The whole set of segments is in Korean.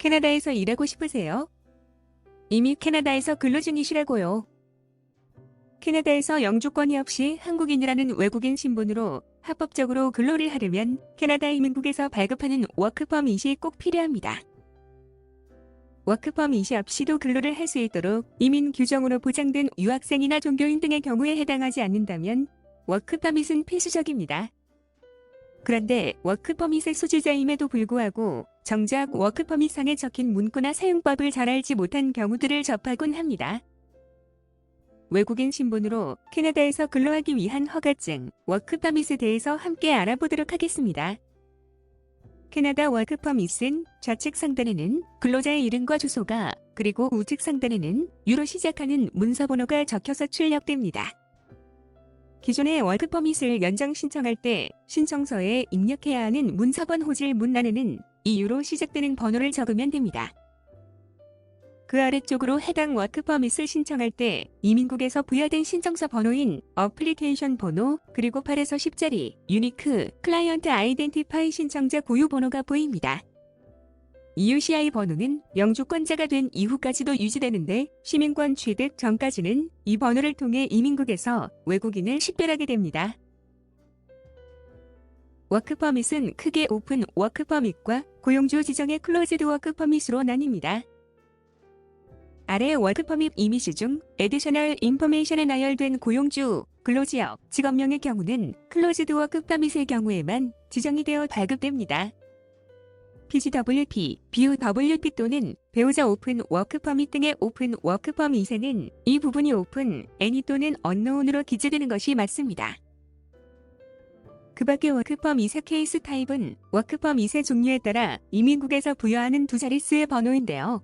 캐나다에서 일하고 싶으세요? 이미 캐나다에서 근로 중이시라고요. 캐나다에서 영주권이 없이 한국인이라는 외국인 신분으로 합법적으로 근로를 하려면 캐나다 이민국에서 발급하는 워크퍼밋이 꼭 필요합니다. 워크퍼밋이 없이도 근로를 할 수 있도록 이민 규정으로 보장된 유학생이나 종교인 등의 경우에 해당하지 않는다면 워크퍼밋은 필수적입니다. 그런데 워크퍼밋의 소지자임에도 불구하고 정작 워크퍼밋상에 적힌 문구나 사용법을 잘 알지 못한 경우들을 접하곤 합니다. 외국인 신분으로 캐나다에서 근로하기 위한 허가증, 워크퍼밋에 대해서 함께 알아보도록 하겠습니다. 캐나다 워크퍼밋은 좌측 상단에는 근로자의 이름과 주소가 그리고 우측 상단에는 유로 시작하는 문서 번호가 적혀서 출력됩니다. 기존의 워크퍼밋을 연장 신청할 때 신청서에 입력해야 하는 문서번 호질 문란에는 이유로 시작되는 번호를 적으면 됩니다. 그 아래쪽으로 해당 워크 퍼밋을 신청할 때 이민국에서 부여된 신청서 번호인 어플리케이션 번호 그리고 8에서 10자리 유니크 클라이언트 아이덴티파이 신청자 고유 번호가 보입니다. EUCI 번호는 영주권자가 된 이후까지도 유지되는데 시민권 취득 전까지는 이 번호를 통해 이민국에서 외국인을 식별하게 됩니다. 워크퍼밋은 크게 오픈 워크퍼밋과 고용주 지정의 클로즈드 워크퍼밋으로 나뉩니다. 아래 워크퍼밋 이미지 중 에디셔널 인포메이션에 나열된 고용주, 근로지역, 직업명의 경우는 클로즈드 워크퍼밋의 경우에만 지정이 되어 발급됩니다. PGWP, BUWP 또는 배우자 오픈 워크퍼밋 등의 오픈 워크퍼밋에는 이 부분이 오픈, 애니 또는 언노운으로 기재되는 것이 맞습니다. 그 밖의 워크퍼밋의 케이스 타입은 워크퍼밋의 종류에 따라 이민국에서 부여하는 두 자릿수의 번호인데요.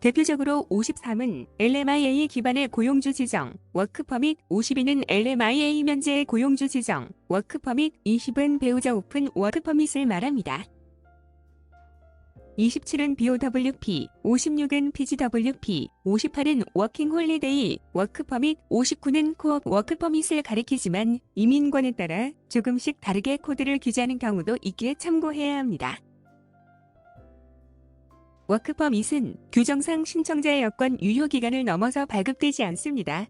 대표적으로 53은 LMIA 기반의 고용주 지정, 워크퍼밋 52는 LMIA 면제의 고용주 지정, 워크퍼밋 20은 배우자 오픈 워크퍼밋을 말합니다. 27은 BOWP, 56은 PGWP, 58은 워킹 홀리데이, 워크퍼밋, 59는 코업 워크퍼밋을 가리키지만 이민권에 따라 조금씩 다르게 코드를 규제하는 경우도 있기에 참고해야 합니다. 워크퍼밋은 규정상 신청자의 여권 유효 기간을 넘어서 발급되지 않습니다.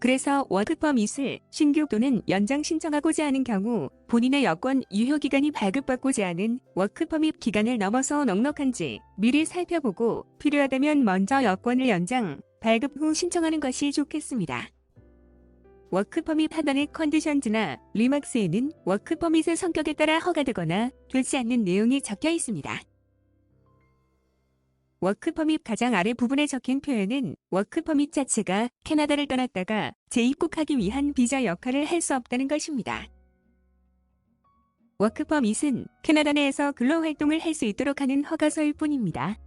그래서 워크퍼밋을 신규 또는 연장 신청하고자 하는 경우 본인의 여권 유효 기간이 발급받고자 하는 워크퍼밋 기간을 넘어서 넉넉한지 미리 살펴보고 필요하다면 먼저 여권을 연장, 발급 후 신청하는 것이 좋겠습니다. 워크퍼밋 하단의 컨디션즈나 리막스에는 워크퍼밋의 성격에 따라 허가되거나 되지 않는 내용이 적혀 있습니다. 워크퍼밋 가장 아래 부분에 적힌 표현은 워크퍼밋 자체가 캐나다를 떠났다가 재입국하기 위한 비자 역할을 할 수 없다는 것입니다. 워크퍼밋은 캐나다 내에서 근로활동을 할 수 있도록 하는 허가서일 뿐입니다.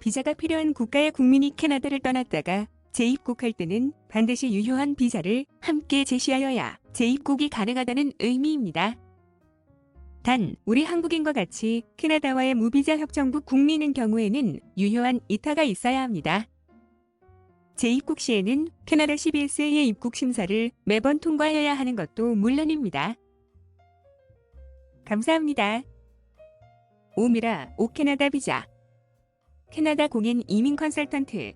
비자가 필요한 국가의 국민이 캐나다를 떠났다가 재입국할 때는 반드시 유효한 비자를 함께 제시하여야 재입국이 가능하다는 의미입니다. 단, 우리 한국인과 같이 캐나다와의 무비자 협정부 국민인 경우에는 유효한 이타가 있어야 합니다. 재입국 시에는 캐나다 CBS의 입국 심사를 매번 통과해야 하는 것도 물론입니다. 감사합니다. 오미라 오캐나다 비자 캐나다 공인 이민 컨설턴트